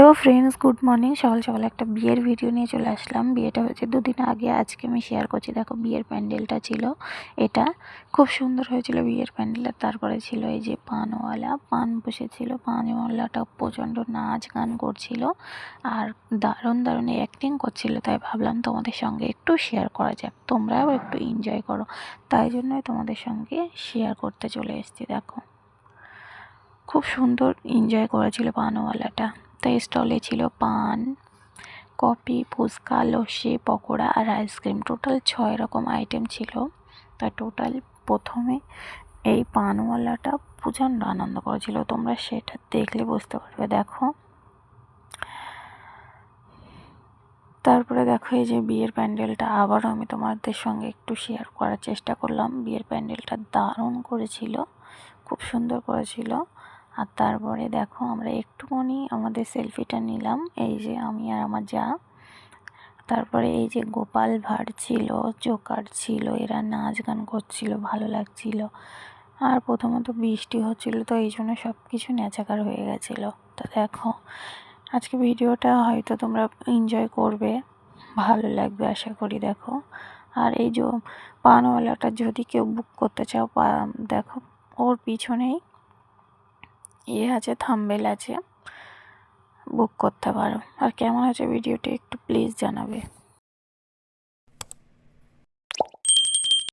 তো friends good morning সকাল সকাল একটা বিয়ের ভিডিও নিয়ে চলে আসলাম। বিয়েটা হয়েছে দুদিন আগে, আজকে আমি শেয়ার করছি। দেখো, বিয়ের প্যান্ডেলটা ছিল এটা। খুব সুন্দর হয়েছিল বিয়ের প্যান্ডেলটা তারপরে ছিল এই যে পানওয়ালা। পান বসেছিল, পানওয়ালাটা প্রচণ্ড নাচ গান করছিল আর দারুণ দারুণ অ্যাক্টিং করছিল। তাই ভাবলাম তোমাদের সঙ্গে একটু শেয়ার করা যাক। তোমরাও একটু এনজয় করো। তাই জন্যই তোমাদের সঙ্গে শেয়ার করতে চলে এসেছি, দেখো। খুব সুন্দর এনজয় করেছিল পানওয়ালাটা। তাই স্টলে ছিল পান, কফি, ফুচকা, লস্যি, পকোড়া আর আইসক্রিম। টোটাল ছয় রকম আইটেম ছিল। তা টোটাল প্রথমে এই পানওয়ালাটা প্রচণ্ড আনন্দ করেছিল। তোমরা সেটা দেখলে বুঝতে পারবে। দেখো। তারপরে দেখো এই যে বিয়ের প্যান্ডেলটা। আবারও আমি তোমাদের সঙ্গে একটু শেয়ার করার চেষ্টা করলাম। বিয়ের প্যান্ডেলটা দারুণ করেছিল। খুব সুন্দর করেছিল। আর তারপরে দেখো আমরা একটুখানি আমাদের সেলফিটা নিলাম, এই যে আমি আর আমার যা। তারপরে এই যে গোপাল ভাঁড় ছিল জোকার ছিল, এরা নাচ গান করছিল, ভালো লাগছিল। আর প্রথমত বৃষ্টি হচ্ছিল, তো এই জন্য সব কিছু নেচাকার হয়ে গেছিল। তো দেখো, আজকে ভিডিওটা হয়তো তোমরা এনজয় করবে, ভালো লাগবে আশা করি, দেখো। আর এই যে পানওয়ালাটা যদি কেউ বুক করতে চাও দেখো, ওর পিছনেই ইয়ে আছে থাম্বেল আছে। বুক করতে পারো। আর কেমন আছে ভিডিওটি একটু প্লিজ জানাবে।